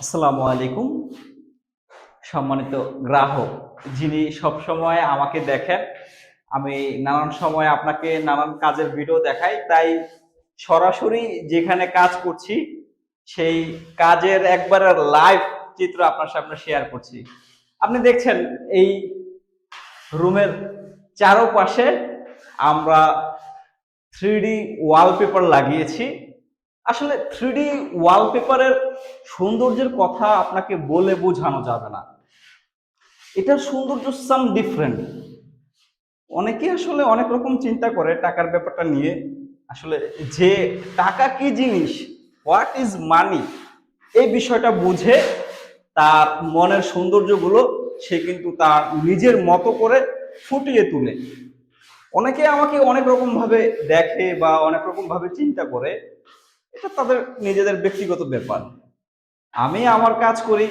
আসসালামু আলাইকুম। সম্মানিত গ্রাহক, যিনি সব সময় আমাকে দেখেন, আমি নানান সময় আপনাকে নানান কাজের ভিডিও দেখাই, তাই সরাসরি যেখানে কাজ করছি, সেই কাজের একবারে লাইভ চিত্র আপনার সামনে শেয়ার করছি। আপনি দেখছেন এই রুমের চারপাশে আমরা থ্রি ওয়ালপেপার লাগিয়েছি। আসলে থ্রিডি ওয়ালপেপারের সৌন্দর্যের কথা আপনাকে বলে বোঝানো যাবে না। এটার সৌন্দর্য সাম ডিফারেন্ট অনেকে আসলে অনেক রকম চিন্তা করে টাকার ব্যাপারটা নিয়ে। আসলে যে টাকা কি জিনিস হোয়াট ইজ মানি এই বিষয়টা বুঝে তার মনের সৌন্দর্যগুলো সে কিন্তু তার নিজের মতো করে ফুটিয়ে তুলে। অনেকে আমাকে অনেক রকম ভাবে দেখে বা অনেক রকম ভাবে চিন্তা করে, এটা তাদের নিজেদের ব্যক্তিগত ব্যাপার। আমি আমার কাজ করি,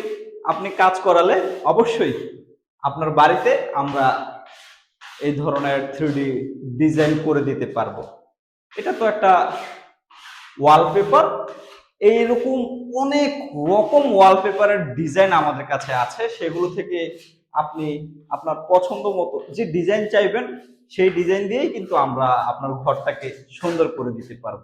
আপনি কাজ করালে অবশ্যই আপনার বাড়িতে আমরা এই ধরনের থ্রি ডিজাইন করে দিতে পারব। এটা তো একটা ওয়ালপেপার এইরকম অনেক রকম ওয়ালপেপারের ডিজাইন আমাদের কাছে আছে। সেগুলো থেকে আপনি আপনার পছন্দ মতো যে ডিজাইন চাইবেন, সেই ডিজাইন দিয়েই কিন্তু আমরা আপনার ঘরটাকে সুন্দর করে দিতে পারব।